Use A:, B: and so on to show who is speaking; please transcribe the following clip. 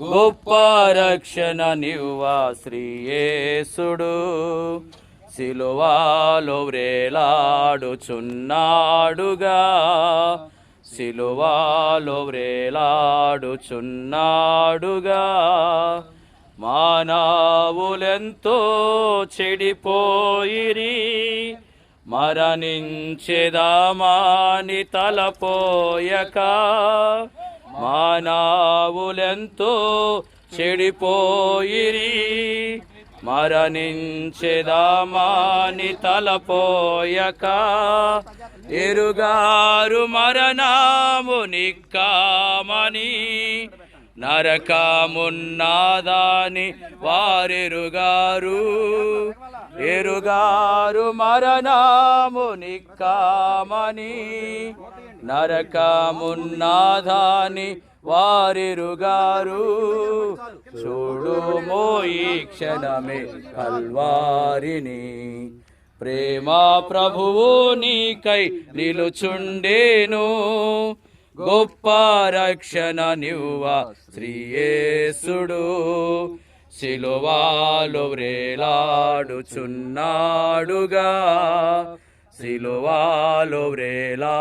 A: గొప్ప రక్షణ నివ్వా శ్రీయేసుడు సిలువాలో వ్రేలాడుచున్నాడుగా. సిలువాలో వ్రేలాడుచున్నాడుగా. మానవులెంతో చెడిపోయిరి. మరణించేదామాని తలపోయక. మానవులెంతో చెడిపోయిరి. మరణించెదామాని తలపోయక ఎరుగారు మరణము నిక్కామని. నరకమున్నాదాని వారెరుగారు. ఎరుగారు మరణము నిక్కామని. నరకమున్నాధాని వారిరుగారు. చూడుమో ఈ క్షణమే కల్వారిని. ప్రేమ ప్రభువు నీకై నిలుచుండేను. గొప్ప రక్షణ నివ్వ శ్రీయేసుడు. శిలువాలు వ్రేలాడుచున్నాడుగా. సిలువాలు వ్రేలాడుచున్నాడుగా.